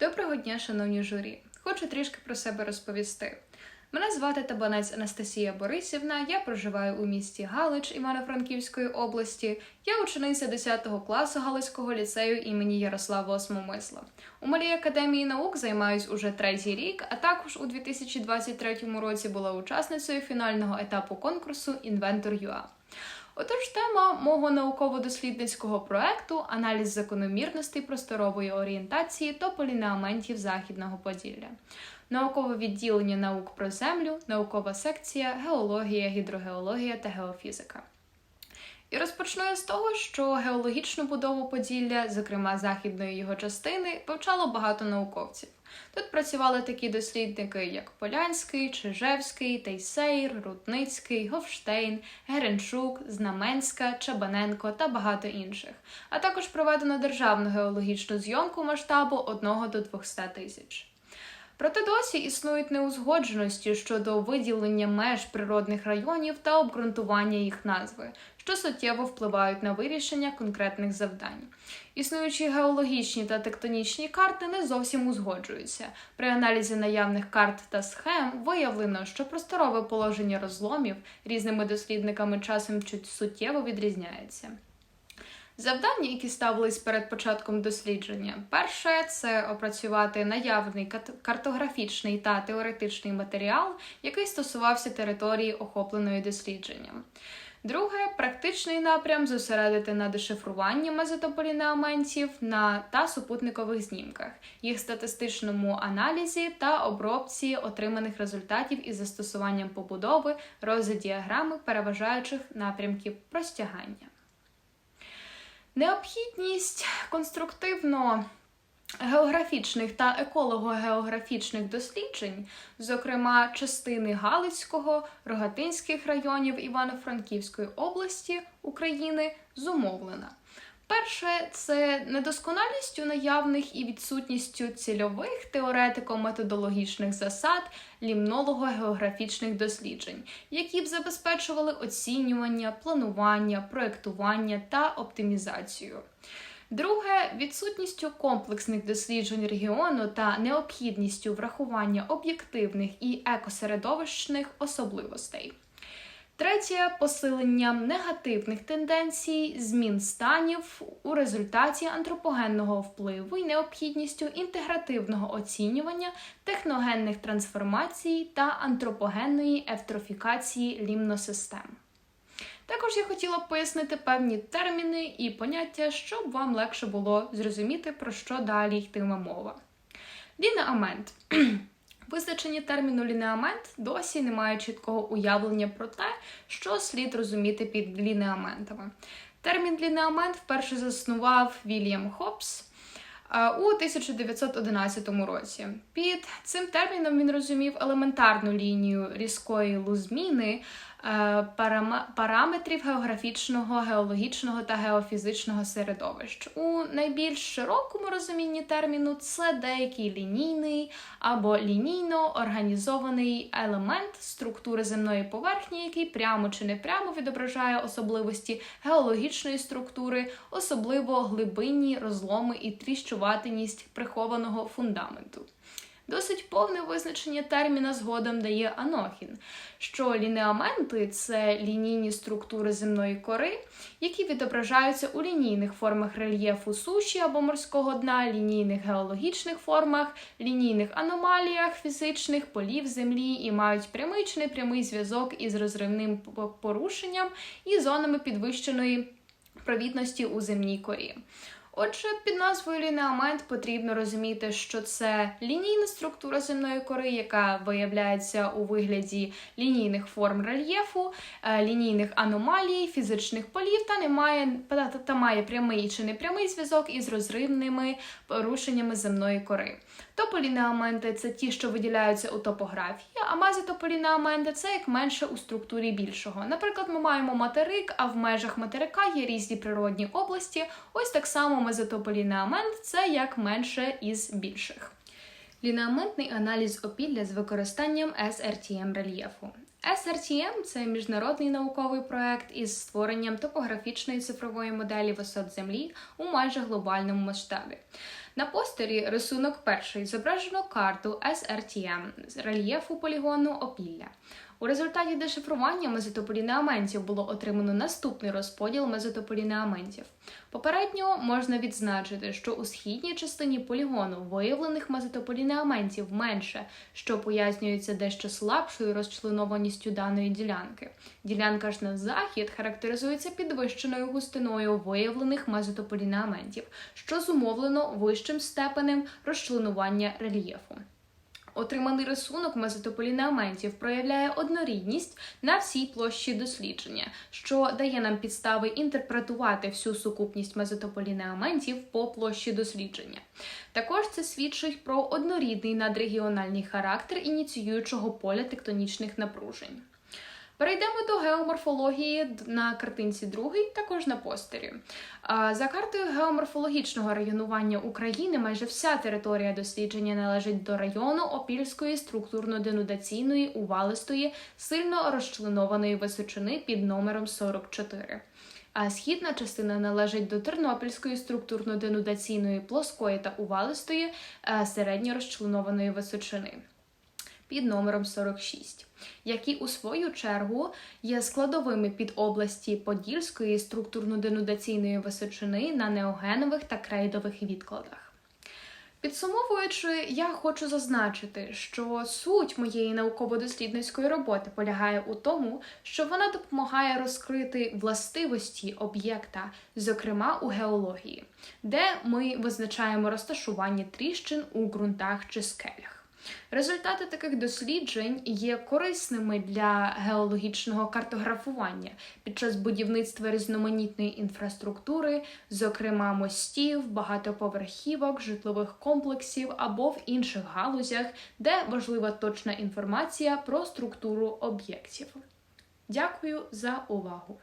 Доброго дня, шановні журі! Хочу трішки про себе розповісти. Мене звати Табанець Анастасія Борисівна. Я проживаю у місті Галич Івано-Франківської області. Я учениця 10 класу Галицького ліцею імені Ярослава Осмомисла. У Малій академії наук займаюсь уже третій рік, а також у 2023 році була учасницею фінального етапу конкурсу Інвентор.ua. Отож, тема мого науково-дослідницького проекту аналіз закономірностей просторової орієнтації тополінеаментів Західного Поділля, наукове відділення наук про землю, наукова секція, геологія, гідрогеологія та геофізика. І розпочну я з того, що геологічну будову Поділля, зокрема західної його частини, вивчало багато науковців. Тут працювали такі дослідники, як Полянський, Чижевський, Тейсейр, Рутницький, Говштейн, Геренчук, Знаменська, Чабаненко та багато інших. А також проведено державну геологічну зйомку масштабу 1 до 200 тисяч. Проте досі існують неузгодженості щодо виділення меж природних районів та обґрунтування їх назви, що суттєво впливають на вирішення конкретних завдань. Існуючі геологічні та тектонічні карти не зовсім узгоджуються. При аналізі наявних карт та схем виявлено, що просторове положення розломів різними дослідниками часом чуть суттєво відрізняється. Завдання, які ставились перед початком дослідження, перше це опрацювати наявний картографічний та теоретичний матеріал, який стосувався території, охопленої дослідженням. Друге практичний напрям зосередити на дешифруванні мезотополінеаментів на та супутникових знімках, їх статистичному аналізі та обробці отриманих результатів із застосуванням побудови, розодіаграми переважаючих напрямків простягання. Необхідність конструктивно географічних та еколого-географічних досліджень, зокрема частини Галицького, Рогатинських районів Івано-Франківської області України, зумовлена. Перше це недосконалістю наявних і відсутністю цільових теоретико-методологічних засад лімнолого-географічних досліджень, які б забезпечували оцінювання, планування, проектування та оптимізацію. Друге відсутністю комплексних досліджень регіону та необхідністю врахування об'єктивних і екосередовищних особливостей. Третє посиленням негативних тенденцій, змін станів у результаті антропогенного впливу і необхідністю інтегративного оцінювання техногенних трансформацій та антропогенної ефтрофікації лімносистем. Також я хотіла б пояснити певні терміни і поняття, щоб вам легше було зрозуміти, про що далі йтиме мова. Лінеамент. Визначення терміну лінеамент досі немає чіткого уявлення про те, що слід розуміти під лінеаментами. Термін лінеамент вперше заснував Вільям Хопс у 1911 році. Під цим терміном він розумів елементарну лінію різкої лузміни Е, параметрів географічного, геологічного та геофізичного середовищ. У найбільш широкому розумінні терміну це деякий лінійний або лінійно організований елемент структури земної поверхні, який прямо чи непрямо відображає особливості геологічної структури, особливо глибинні розломи і тріщуватиність прихованого фундаменту. Досить повне визначення терміна згодом дає Анохін, що лінеаменти це лінійні структури земної кори, які відображаються у лінійних формах рельєфу суші або морського дна, лінійних геологічних формах, лінійних аномаліях фізичних полів землі і мають прямий чи непрямий зв'язок із розривним порушенням і зонами підвищеної провідності у земній корі. Отже, під назвою лінеамент потрібно розуміти, що це лінійна структура земної кори, яка виявляється у вигляді лінійних форм рельєфу, е, лінійних аномалій, фізичних полів та не має та має прямий чи непрямий зв'язок із розривними порушеннями земної кори. Тополінеаменти це ті, що виділяються у топографії, а мазитополінеаменти це як менше у структурі більшого. Наприклад, ми маємо материк, а в межах материка є різні природні області. Ось так само мезотополінеамент це як менше із більших. Лінеаментний аналіз опілля з використанням SRTM рельєфу. SRTM – це міжнародний науковий проект із створенням топографічної цифрової моделі висот Землі у майже глобальному масштабі. На постері рисунок перший зображено карту SRTM з рельєфу полігону Опілля. У результаті дешифрування мезотополінеаментів було отримано наступний розподіл мезотополінеаментів. Попередньо можна відзначити, що у східній частині полігону виявлених мезотополінеаментів менше, що пояснюється дещо слабшою розчленованістю даної ділянки. Ділянка ж на захід характеризується підвищеною густиною виявлених мезотополінеаментів, що зумовлено вищим степенем розчленування рельєфу. Отриманий рисунок мезотополінеаментів проявляє однорідність на всій площі дослідження, що дає нам підстави інтерпретувати всю сукупність мезотополінеаментів по площі дослідження. Також це свідчить про однорідний надрегіональний характер ініціюючого поля тектонічних напружень. Перейдемо до геоморфології на картинці другий, також на постері. За картою геоморфологічного районування України майже вся територія дослідження належить до району Опільської структурно-денудаційної увалистої сильно розчленованої височини під номером 44. А східна частина належить до Тернопільської структурно-денудаційної плоскої та увалистої е, середньорозчленованої височини під номером 46, які у свою чергу є складовими під області Подільської структурно-денудаційної височини на неогенових та крейдових відкладах. Підсумовуючи, я хочу зазначити, що суть моєї науково-дослідницької роботи полягає у тому, що вона допомагає розкрити властивості об'єкта, зокрема у геології, де ми визначаємо розташування тріщин у ґрунтах чи скелях. Результати таких досліджень є корисними для геологічного картографування під час будівництва різноманітної інфраструктури, зокрема мостів, багатоповерхівок, житлових комплексів або в інших галузях, де важлива точна інформація про структуру об'єктів. Дякую за увагу!